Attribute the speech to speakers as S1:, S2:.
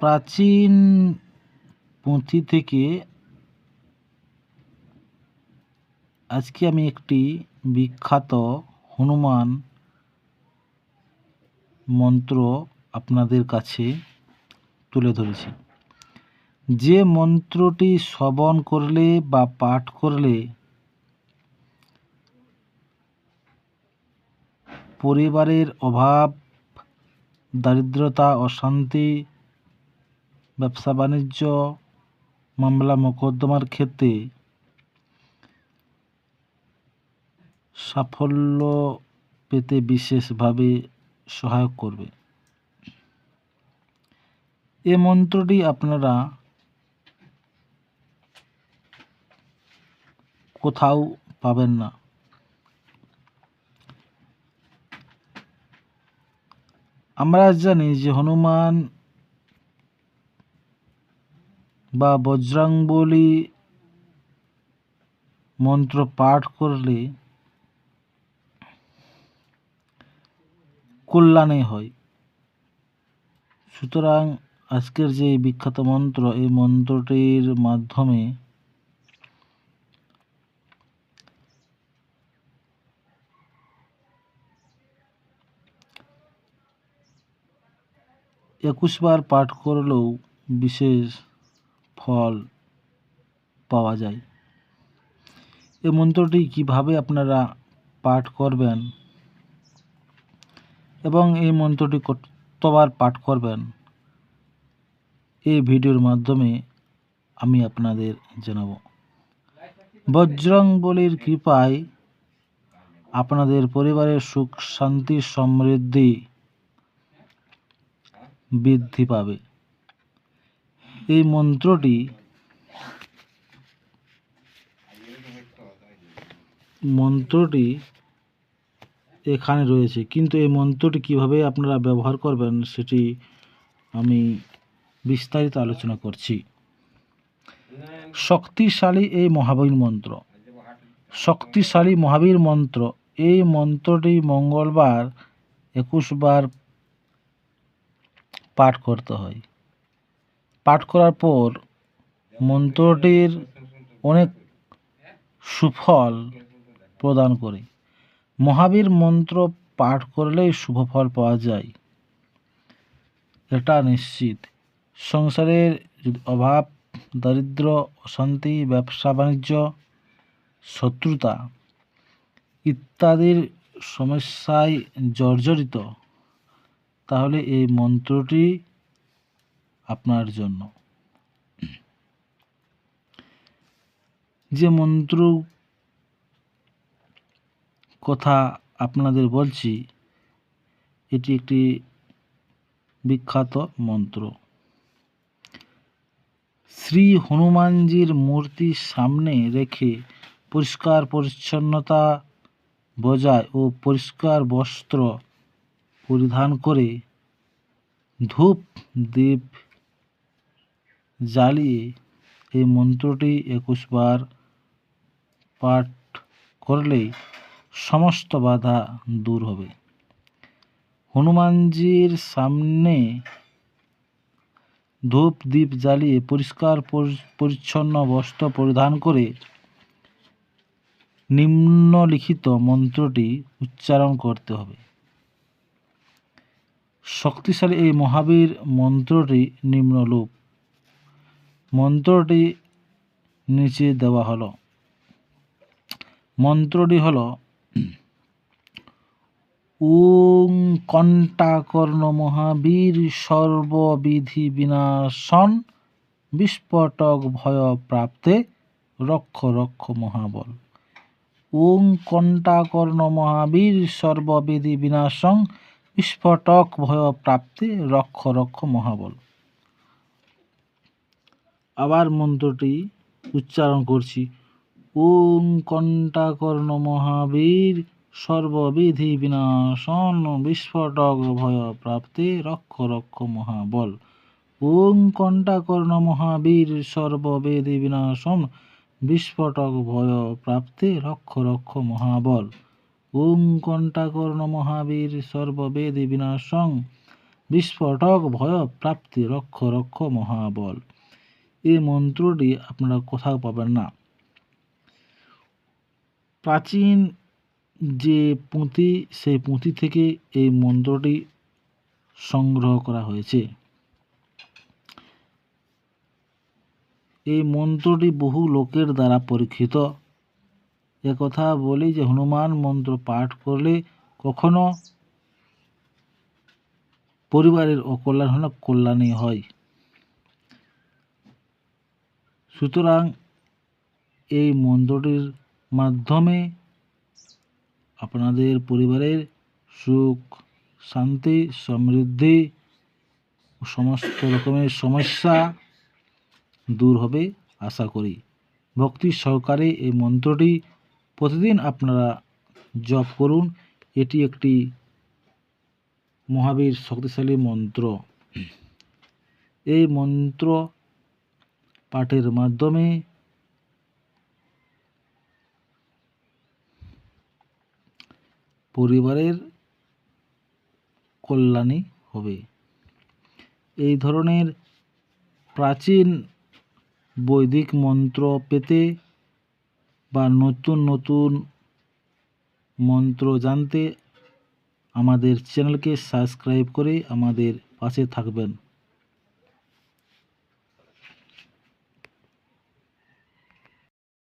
S1: প্রাচীন পুঁথি থেকে আজকে আমি একটি বিখ্যাত হনুমান মন্ত্র আপনাদের কাছে তুলে ধরেছি। যে মন্ত্রটি শ্রবণ করলে বা পাঠ করলে পরিবারের অভাব, দারিদ্রতা, অশান্তি ব্যবসা বাণিজ্য, মামলা মোকদ্দমার ক্ষেত্রে সাফল্য পেতে বিশেষভাবে সহায়ক করবে। এ মন্ত্রটি আপনারা কোথাও পাবেন না। আমরা জানি যে হনুমান বা বজ্রাঙ্গবলী মন্ত্র পাঠ করলে কল্যাণে হয়। সুতরাং আজকের যে বিখ্যাত মন্ত্র, এই মন্ত্রটির মাধ্যমে একুশ বার পাঠ করলেও বিশেষ ফল পাওয়া যায়। এই মন্ত্রটি কীভাবে আপনারা পাঠ করবেন এবং এই মন্ত্রটি কতবার পাঠ করবেন এই ভিডিওর মাধ্যমে আমি আপনাদের জানাব। বজ্রং বলির কৃপায় আপনাদের পরিবারের সুখ, শান্তি, সমৃদ্ধি বৃদ্ধি পাবে। এই মন্ত্রটি মন্ত্রটি এখানে রয়েছে। কিন্তু এই মন্ত্রটি কীভাবে আপনারা ব্যবহার করবেন সেটি আমি বিস্তারিত আলোচনা করছি। শক্তিশালী এই মহাবীর মন্ত্র। শক্তিশালী মহাবীর মন্ত্র। এই মন্ত্রটি মঙ্গলবার একুশ বার পাঠ করতে হয়। পাঠ করার পর মন্ত্রটির অনেক সুফল প্রদান করে। মহাবীর মন্ত্র পাঠ করলেই শুভ ফল পাওয়া যায়। এটা নিশ্চিত। সংসারের অভাব, দারিদ্র, অশান্তি, ব্যবসা, বাণিজ্য, শত্রুতা ইত্যাদির সমস্যায় জর্জরিত। তাহলে এই মন্ত্রটি আপনার জন্য। যে মন্ত্র কথা আপনাদের বলছি, এটি একটি বিখ্যাত মন্ত্র। শ্রী হনুমানজির মূর্তির সামনে রেখে পরিষ্কার পরিচ্ছন্নতা বজায় ও পরিষ্কার বস্ত্র পরিধান করে ধূপ, দীপ জ্বালিয়ে এই মন্ত্রটি একুশ বার পাঠ করলেই সমস্ত বাধা দূর হবে। হনুমানজির সামনে ধূপ দ্বীপ জ্বালিয়ে পরিষ্কার পরিচ্ছন্ন বস্ত্র পরিধান করে নিম্নলিখিত মন্ত্রটি উচ্চারণ করতে হবে। শক্তিশালী এই মহাবীর মন্ত্রটি নিম্নরূপ। মন্ত্রটি নিচে দেওয়া হলো। মন্ত্রটি হলো, ওং কণ্টাকর্ণ মহাবীর সর্ববিধি বিনাশন, বিস্ফোটক ভয় প্রাপ্তে রক্ষ রক্ষ মহাবল। ওং কণ্টাকর্ণ মহাবীর সর্ববিধি বিনাশং, বিস্ফোটক ভয় প্রাপ্তে রক্ষ রক্ষ মহাবল। আবার মন্ত্রটি উচ্চারণ করছি। ওং কণ্টাকর্ণ মহাবীর, সর্ববিধি বিনাশন, বিস্ফোটক ভয় প্রাপ্তে রক্ষ রক্ষ মহাবল। ওং কণ্টাকর্ণ মহাবীর সর্ববেদী বিনাশন, বিস্ফোটক ভয় প্রাপ্তে রক্ষ রক্ষ মহাবল। ওং কণ্টাকর্ণ মহাবীর সর্ববেদী বিনাশং বিস্ফোটক ভয় প্রাপ্তি রক্ষ রক্ষ মহাবল। এই মন্ত্রটি আপনারা কোথাও পাবেন না। প্রাচীন যে পুঁথি, সেই পুঁথি থেকে এই মন্ত্রটি সংগ্রহ করা হয়েছে। এই মন্ত্রটি বহু লোকের দ্বারা পরীক্ষিত। একথা বলি যে, হনুমান মন্ত্র পাঠ করলে কখনো পরিবারের অকল্যাণ না কল্যাণই হয়। সুতরাং এই মন্ত্রটির মাধ্যমে আপনাদের পরিবারের সুখ, শান্তি, সমৃদ্ধি সমস্ত রকমের সমস্যা দূর হবে, আশা করি। ভক্তি সহকারে এই মন্ত্রটি প্রতিদিন আপনারা জপ করুন। এটি একটি মহাবীর শক্তিশালী মন্ত্র। এই মন্ত্র পাঠের মাধ্যমে পরিবারের কল্যাণী হবে। এই ধরনের প্রাচীন বৈদিক মন্ত্র পেতে বা নতুন নতুন মন্ত্র জানতে আমাদের চ্যানেলকে সাবস্ক্রাইব করে আমাদের পাশে থাকবেন।